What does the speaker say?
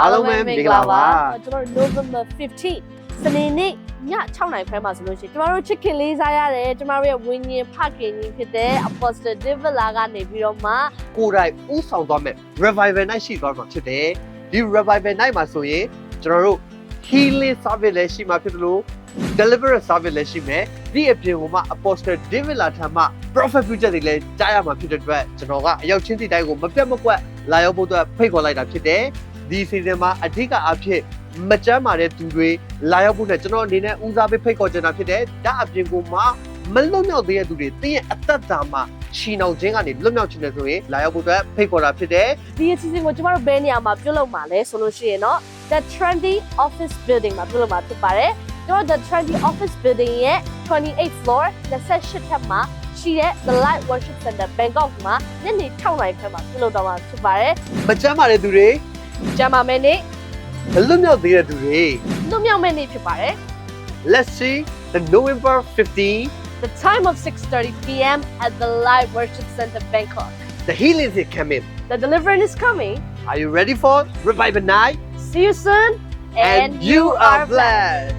အားလုံးပဲမင်္ဂလာပါကျွန်တော်တို့ November 15စနေနေ့ည6နိုင်ခွဲမှာဆိုလို့ရှိရင်ကျွန်တော်တို့ chicken လေးစားရတယ်ကျွန်တော်တို့ရဲ့ဝင်းရင်ဖခင်ကြီးဖြစ်တဲ့ Apostle Devila ကနေပြီးတော့မှကိုယ်တိုင်ဥဆောင်သွားမဲ့ revival night ရှိသွားမှာဖြစ်တယ်ဒီ revival night မှာဆိုရင်ကျွန်တော်တို့ healing service လည်းရှိမှာဖြစ်တယ်လို့ deliverance service လည်းရှိမယ်ဒီအပြင်ကမှ apostle david လာထံမှ prophet future တွေလည်းကြားရမှာဖြစ်တဲ့အတွက်ကျွန်တော်ကအရောက်ချင်းစီတိုင်းကိုမပြတ်မကွက်လာရောက်ဖို့အတွက်ဖိတ်ခေါ်လိုက်တာဖြစ်တယ် ဒီ season မှာအဓိကအဖြစ်မကြမ်းမာတဲ့သူတွေလာရောက်ဖို့နဲ့ကျွန်တော်အနေနဲ့ဦးစားပေးဖိတ်ခေါ်ချင်တာဖြစ်တယ်ဒါအပြင်ကမှမလွတ်မြောက်သေးတဲ့သူတွေတင်းရဲ့အသက်တာမှာချီနှောင်ခြင်းကနေလွတ်မြောက်ခြင်းနဲ့ဆိုရင်လာရောက်ဖို့အတွက်ဖိတ်ခေါ်တာဖြစ်တယ်ဒီအစီအစဉ်ကိုကျွန်တော်တို့ဘယ်နေရာမှာပြုလုပ်မှာလဲဆိုလို့ရှိရင်တော့ The Trendy Office Building မှာပြုလုပ်မှာဖြစ်ပါတယ်ကျွန်တော် The Trendy Office Building ရဲ့28 floor 28ထပ်မှာရှိတဲ့ The Light Worship Center Bangkok မှာညနေ6နာရီခန့်မှာပြုလုပ်တော့မှာဖြစ်ပါတယ်မကြမ်းမာတဲ့သူတွေ ကျမ်းမာမယ့်နေ့ မလွတ်မြောက်သေးတဲ့သူတွေ လွတ်မြောက်မယ့်နေ့ဖြစ်ပါတယ် Let's see the November 15 The time of 6:30 p.m. at the Light Worship Center Bangkok. the healing is coming The deliverance is coming. are you ready for revival night See you soon and you are blessed